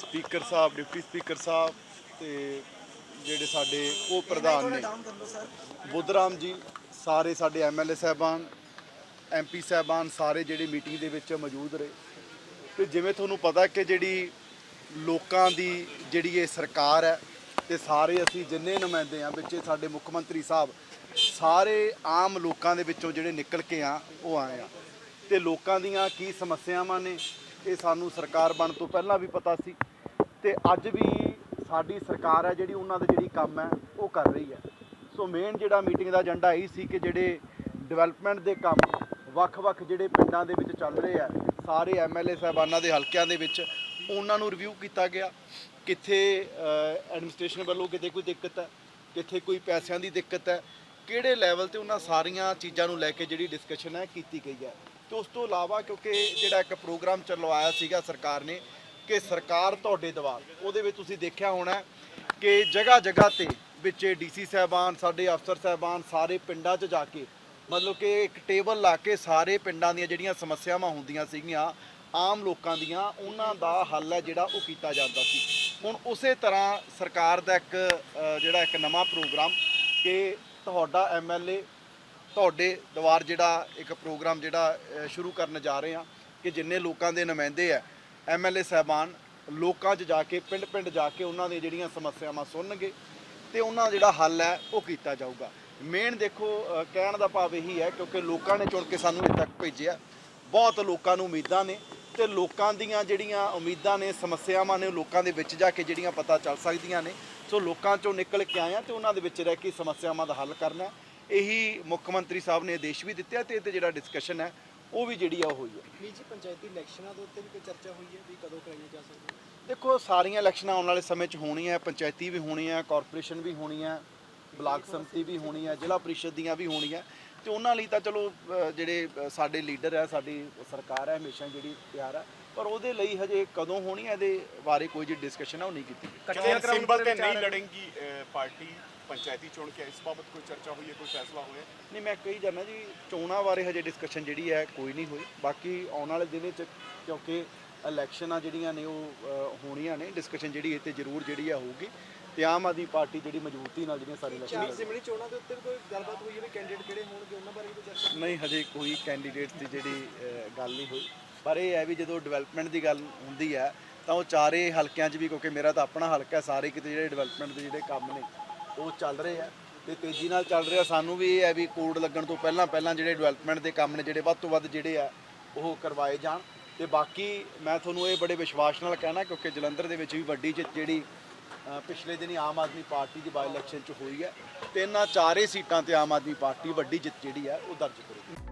Speaker ਸਾਹਿਬ, deputy speaker ਸਾਹਿਬ ਤੇ ਜਿਹੜੇ ਸਾਡੇ ਉਹ ਪ੍ਰਧਾਨ ਨੇ। ਬੁੱਧਰਾਮ ਜੀ, ਸਾਰੇ ਸਾਡੇ ਐਮਐਲਏ ਸਾਹਿਬਾਨ ਐਮਪੀ ਸਾਹਿਬਾਨ ਸਾਰੇ ਜਿਹੜੇ ਮੀਟਿੰਗ ਦੇ ਵਿੱਚ ਮੌਜੂਦ ਰਹੇ। ਤੇ ਜਿਵੇਂ ਤੁਹਾਨੂੰ ਪਤਾ ਕਿ ਜਿਹੜੀ ਲੋਕਾਂ ਦੀ ਜਿਹੜੀ ਇਹ ਸਰਕਾਰ ਹੈ ਤੇ ਸਾਰੇ ਅਸੀਂ ਜਿੰਨੇ ਨੁਮਾਇੰਦੇ ਆ ਵਿੱਚ ਸਾਡੇ ਮੁੱਖ ਮੰਤਰੀ ਸਾਹਿਬ, ਸਾਰੇ ਆਮ ਲੋਕਾਂ ਦੇ ਵਿੱਚੋਂ ਜਿਹੜੇ ਨਿਕਲ ਕੇ ਆ, ਉਹ ਆਏ ਆ। ਤੇ ਲੋਕਾਂ ਦੀਆਂ ਕੀ ਸਮੱਸਿਆਵਾਂ ਨੇ? ਇਹ ਸਾਨੂੰ ਸਰਕਾਰ ਬਣ ਤੋਂ ਪਹਿਲਾਂ ਵੀ ਪਤਾ ਸੀ ਤੇ ਅੱਜ ਵੀ ਸਾਡੀ ਸਰਕਾਰ ਹੈ ਜਿਹੜੀ ਉਹਨਾਂ ਦੇ ਜਿਹੜੀ ਕੰਮ ਹੈ, ਉਹ ਕਰ ਰਹੀ ਹੈ। ਸੋ ਮੇਨ ਜਿਹੜਾ ਮੀਟਿੰਗ ਦਾ ਏਜੰਡਾ ਇਹ ਸੀ ਕਿ ਜਿਹੜੇ ਡਿਵੈਲਪਮੈਂਟ ਦੇ ਕੰਮ ਵੱਖ-ਵੱਖ ਜਿਹੜੇ ਪਿੰਡਾਂ ਦੇ ਵਿੱਚ ਚੱਲ ਰਹੇ ਆ ਸਾਰੇ ਐਮਐਲਏ ਸਾਹਿਬਾਨਾਂ ਦੇ ਹਲਕਿਆਂ ਦੇ ਵਿੱਚ, ਉਹਨਾਂ ਨੂੰ ਰਿਵਿਊ ਕੀਤਾ ਗਿਆ। ਕਿੱਥੇ ਐਡਮਿਨਿਸਟ੍ਰੇਸ਼ਨ ਵੱਲੋਂ ਕਿਤੇ ਕੋਈ ਦਿੱਕਤ ਹੈ, ਕਿੱਥੇ ਕੋਈ ਪੈਸਿਆਂ ਦੀ ਦਿੱਕਤ ਹੈ, ਕਿਹੜੇ ਲੈਵਲ ਤੇ ਉਹਨਾਂ ਸਾਰੀਆਂ ਚੀਜ਼ਾਂ ਨੂੰ ਲੈ ਕੇ ਜਿਹੜੀ ਡਿਸਕਸ਼ਨ ਹੈ, ਕੀਤੀ ਗਈ ਹੈ। ਤੇ ਉਸ ਤੋਂ ਇਲਾਵਾ ਕਿਉਂਕਿ ਜਿਹੜਾ ਇੱਕ ਪ੍ਰੋਗਰਾਮ ਚਲਵਾਇਆ ਸੀਗਾ ਸਰਕਾਰ ਨੇ ਕਿ ਸਰਕਾਰ ਤੁਹਾਡੇ ਦਵਾਰ ਉਹਦੇ ਵਿੱਚ ਤੁਸੀਂ ਦੇਖਿਆ ਹੋਣਾ ਕਿ ਜਗ੍ਹਾ ਜਗ੍ਹਾ ਤੇ ਵਿੱਚ ਡੀਸੀ ਸਾਹਿਬਾਨ, ਸਾਡੇ ਅਫਸਰ ਸਾਹਿਬਾਨ ਸਾਰੇ ਪਿੰਡਾਂ 'ਚ ਜਾ ਕੇ, ਮਤਲਬ ਕਿ ਇੱਕ ਟੇਬਲ ਲਾ ਕੇ ਸਾਰੇ ਪਿੰਡਾਂ ਦੀਆਂ ਜਿਹੜੀਆਂ ਸਮੱਸਿਆਵਾਂ ਹੁੰਦੀਆਂ ਸੀਗੀਆਂ, ਆਮ ਲੋਕਾਂ ਦੀਆਂ, ਉਹਨਾਂ ਦਾ ਹੱਲ ਹੈ ਜਿਹੜਾ ਉਹ ਕੀਤਾ ਜਾਂਦਾ ਸੀ। ਹੁਣ ਉਸੇ ਤਰ੍ਹਾਂ ਸਰਕਾਰ ਦਾ ਇੱਕ ਜਿਹੜਾ ਇੱਕ ਨਵਾਂ ਪ੍ਰੋਗਰਾਮ ਕਿ ਤੁਹਾਡਾ ਐਮਐਲਏ ਤੁਹਾਡੇ ਦੁਆਰ ਜਿਹੜਾ ਇੱਕ ਪ੍ਰੋਗਰਾਮ ਜਿਹੜਾ ਸ਼ੁਰੂ ਕਰਨ ਜਾ ਰਹੇ ਹਾਂ ਕਿ ਜਿੰਨੇ ਲੋਕਾਂ ਦੇ ਨੁਮਾਇੰਦੇ ਆ ਐਮਐਲਏ ਸਾਹਿਬਾਨ, ਲੋਕਾਂ 'ਚ ਜਾ ਕੇ, ਪਿੰਡ-ਪਿੰਡ ਜਾ ਕੇ ਉਹਨਾਂ ਦੀਆਂ ਜਿਹੜੀਆਂ ਸਮੱਸਿਆਵਾਂ ਸੁਣਨਗੇ ਤੇ ਉਹਨਾਂ ਦਾ ਜਿਹੜਾ ਹੱਲ ਹੈ ਉਹ ਕੀਤਾ ਜਾਊਗਾ। ਮੇਨ ਦੇਖੋ ਕਹਿਣ ਦਾ ਭਾਵ ਇਹੀ ਹੈ ਕਿਉਂਕਿ ਲੋਕਾਂ ਨੇ ਚੁਣ ਕੇ ਸਾਨੂੰ ਇੱਥੇ ਤੱਕ ਭੇਜਿਆ। ਬਹੁਤ ਲੋਕਾਂ ਨੂੰ ਉਮੀਦਾਂ ਨੇ ਤੇ ਲੋਕਾਂ ਦੀਆਂ ਜਿਹੜੀਆਂ ਉਮੀਦਾਂ ਨੇ, ਸਮੱਸਿਆਵਾਂ ਨੇ ਉਹ ਲੋਕਾਂ ਦੇ ਵਿੱਚ ਜਾ ਕੇ ਜਿਹੜੀਆਂ ਪਤਾ ਚੱਲ ਸਕਦੀਆਂ ਨੇ। ਸੋ ਲੋਕਾਂ ਚੋਂ ਨਿਕਲ ਕੇ ਆਏ ਆ ਤੇ ਉਹਨਾਂ ਦੇ ਵਿੱਚ ਰਹਿ ਕੇ ਸਮੱਸਿਆਵਾਂ ਦਾ ਹੱਲ ਕਰਨਾ ਇਹੀ ਮੁੱਖ ਮੰਤਰੀ ਸਾਹਿਬ ਨੇ ਆਦੇਸ਼ ਵੀ ਦਿੱਤੇ ਆ ਤੇ ਇਹ ਤੇ ਜਿਹੜਾ ਡਿਸਕਸ਼ਨ ਹੈ ਉਹ ਵੀ ਜਿਹੜੀ ਆ ਉਹ ਹੋਈ ਹੈ। ਨਿੱਜੀ ਪੰਚਾਇਤੀ ਇਲੈਕਸ਼ਨਾਂ ਦੇ ਉੱਤੇ ਵੀ ਕੋਈ ਚਰਚਾ ਹੋਈ ਹੈ ਵੀ ਕਦੋਂ ਕਰਾਈਆਂ ਜਾ ਸਕਦੀਆਂ? ਦੇਖੋ ਸਾਰੀਆਂ ਇਲੈਕਸ਼ਨਾਂ ਆਉਣ ਵਾਲੇ ਸਮੇਂ 'ਚ ਹੋਣੀਆਂ ਪੰਚਾਇਤੀ ਵੀ ਹੋਣੀਆਂ ਕਾਰਪੋਰੇਸ਼ਨ ਵੀ ਹੋਣੀਆਂ ਬਲਾਕ ਸੰਮਤੀ ਵੀ ਹੋਣੀ ਹੈ ਜ਼ਿਲ੍ਹਾ ਪ੍ਰੀਸ਼ਦ ਦੀਆਂ ਵੀ ਹੋਣੀਆਂ। ਤੇ ਉਹਨਾਂ ਲਈ ਤਾਂ ਚਲੋ ਜਿਹੜੇ ਸਾਡੇ ਲੀਡਰ ਹੈ ਸਾਡੀ ਸਰਕਾਰ ਹੈ ਹਮੇਸ਼ਾ ਜਿਹੜੀ ਤਿਆਰ ਹੈ ਪਰ ਉਹਦੇ ਲਈ ਹਜੇ ਕਦੋਂ ਹੋਣੀ ਹੈ ਇਹਦੇ ਬਾਰੇ ਕੋਈ ਜਿਹੜੀ ਡਿਸਕਸ਼ਨ ਹੈ ਉਹ ਨਹੀਂ ਕੀਤੀ ਸਿੰਬਲ ਤੇ ਨਹੀਂ ਪਾਰਟੀ ਪੰਚਾਇਤੀ ਚੋਣ ਕੇ ਇਸ ਬਾਬਤ ਕੋਈ ਚਰਚਾ ਹੋਈ ਹੈ ਕੋਈ ਫੈਸਲਾ ਹੋਇਆ? ਨਹੀਂ ਮੈਂ ਕਹੀ ਜਾਂਦਾ ਜੀ ਚੋਣਾਂ ਬਾਰੇ ਹਜੇ ਡਿਸਕਸ਼ਨ ਜਿਹੜੀ ਹੈ ਕੋਈ ਨਹੀਂ ਹੋਈ। ਬਾਕੀ ਆਉਣ ਵਾਲੇ ਦਿਨੇ ਚ ਕਿਉਂਕਿ ਇਲੈਕਸ਼ਨਾਂ ਜਿਹੜੀਆਂ ਨੇ ਉਹ ਹੋਣੀਆਂ ਨੇ ਡਿਸਕਸ਼ਨ ਜਿਹੜੀ ਇਹ ਤੇ ਜ਼ਰੂਰ ਜਿਹੜੀ ਆ ਹੋਊਗੀ। ਤੇ ਆਮ ਆਦਮੀ ਪਾਰਟੀ ਜਿਹੜੀ ਮਜ਼ਬੂਤੀ ਨਾਲ ਜਿਹੜੀਆਂ ਸਾਰੀ ਚਾਰ ਇਲੈਕਸ਼ਨ ਚੋਣਾਂ ਦੇ ਉੱਤੇ ਵੀ ਕੋਈ ਗੱਲਬਾਤ ਹੋਈ ਹੈ ਵੀ ਕੈਂਡੀਡੇਟ ਕਿਹੜੇ ਹੋਣਗੇ ਉਹਨਾਂ ਬਾਰੇ ਵੀ ਕੋਈ ਚਰਚਾ? ਨਹੀਂ ਹਜੇ ਕੋਈ ਕੈਂਡੀਡੇਟ ਦੀ ਜਿਹੜੀ ਗੱਲ ਨਹੀਂ ਹੋਈ। ਪਰ ਇਹ ਹੈ ਵੀ ਜਦੋਂ ਡਿਵੈਲਪਮੈਂਟ ਦੀ ਗੱਲ ਹੁੰਦੀ ਹੈ ਤਾਂ ਉਹ ਚਾਰੇ ਹਲਕਿਆਂ 'ਚ ਵੀ ਕਿਉਂਕਿ ਮੇਰਾ ਤਾਂ ਆਪਣਾ ਹਲਕਾ ਹੈ ਸਾਰੇ ਕਿਤੇ ਜਿਹੜੇ ਡਿਵੈਲਪਮੈਂਟ ਦੇ ਜਿਹੜੇ ਕੰਮ ਨੇ ਉਹ ਚੱਲ ਰਹੇ ਆ। ਤੇ ਤੇਜ਼ੀ ਨਾਲ ਚੱਲ ਰਿਹਾ ਸਾਨੂੰ ਵੀ ਇਹ ਹੈ ਵੀ ਕੋਡ ਲੱਗਣ ਤੋਂ ਪਹਿਲਾਂ ਪਹਿਲਾਂ ਜਿਹੜੇ ਡਿਵੈਲਪਮੈਂਟ ਦੇ ਕੰਮ ਨੇ ਜਿਹੜੇ ਵੱਧ ਤੋਂ ਵੱਧ ਜਿਹੜੇ ਆ ਉਹ ਕਰਵਾਏ ਜਾਣ। ਤੇ ਬਾਕੀ ਮੈਂ ਤੁਹਾਨੂੰ ਇਹ ਬੜੇ ਵਿਸ਼ਵਾਸ ਨਾਲ ਕਹਿਣਾ ਕਿਉਂਕਿ ਜਲੰਧਰ ਦੇ ਵਿੱਚ ਵੀ ਵੱਡੀ ਜਿੱਤ ਜਿਹੜੀ ਪਿਛਲੇ ਦਿਨੀ ਆਮ ਆਦਮੀ ਪਾਰਟੀ ਦੀ ਬਾਈ ਇਲੈਕਸ਼ਨ 'ਚ ਹੋਈ ਹੈ ਤੇ ਇਹਨਾਂ ਚਾਰੇ ਸੀਟਾਂ ਤੇ ਆਮ ਆਦਮੀ ਪਾਰਟੀ ਵੱਡੀ ਜਿੱਤ ਜਿਹੜੀ ਹੈ ਉਹ ਦਰਜ ਕਰੇਗੀ।